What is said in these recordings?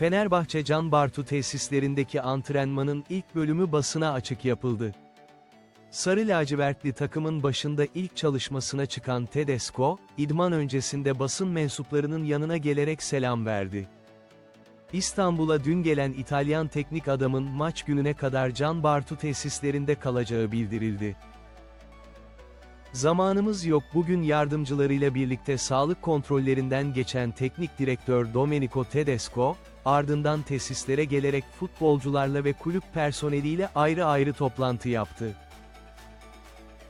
Fenerbahçe Can Bartu tesislerindeki antrenmanın ilk bölümü basına açık yapıldı. Sarı lacivertli takımın başında ilk çalışmasına çıkan Tedesco, idman öncesinde basın mensuplarının yanına gelerek selam verdi. İstanbul'a dün gelen İtalyan teknik adamın maç gününe kadar Can Bartu tesislerinde kalacağı bildirildi. Zamanımız yok bugün yardımcılarıyla birlikte sağlık kontrollerinden geçen teknik direktör Domenico Tedesco, ardından tesislere gelerek futbolcularla ve kulüp personeliyle ayrı ayrı toplantı yaptı.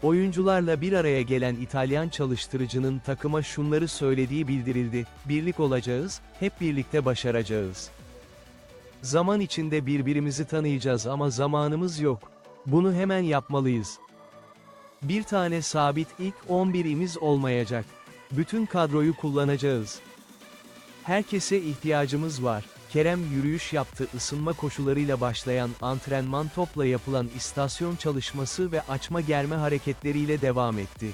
Oyuncularla bir araya gelen İtalyan çalıştırıcının takıma şunları söylediği bildirildi, birlik olacağız, hep birlikte başaracağız. Zaman içinde birbirimizi tanıyacağız ama zamanımız yok. Bunu hemen yapmalıyız. Bir tane sabit ilk 11'imiz olmayacak. Bütün kadroyu kullanacağız. Herkese ihtiyacımız var. Kerem yürüyüş yaptı ısınma koşularıyla başlayan antrenman topla yapılan istasyon çalışması ve açma germe hareketleriyle devam etti.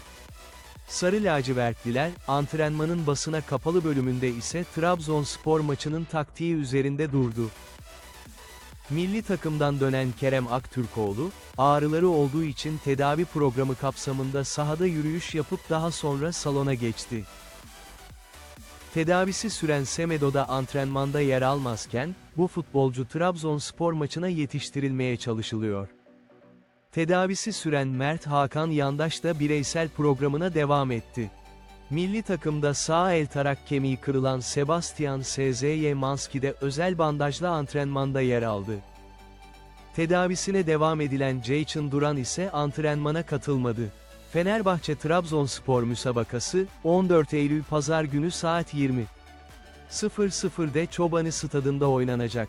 Sarı lacivertliler, antrenmanın basına kapalı bölümünde ise Trabzonspor maçının taktiği üzerinde durdu. Milli takımdan dönen Kerem Aktürkoğlu, ağrıları olduğu için tedavi programı kapsamında sahada yürüyüş yapıp daha sonra salona geçti. Tedavisi süren Semedo'da antrenmanda yer almazken, bu futbolcu Trabzonspor maçına yetiştirilmeye çalışılıyor. Tedavisi süren Mert Hakan Yandaş da bireysel programına devam etti. Milli takımda sağ el tarak kemiği kırılan Sebastian Szyemanski de özel bandajla antrenmanda yer aldı. Tedavisine devam edilen Ceyçin Duran ise antrenmana katılmadı. Fenerbahçe Trabzonspor müsabakası 14 Eylül Pazar günü saat 20. 00'de Çobanı Stadında oynanacak.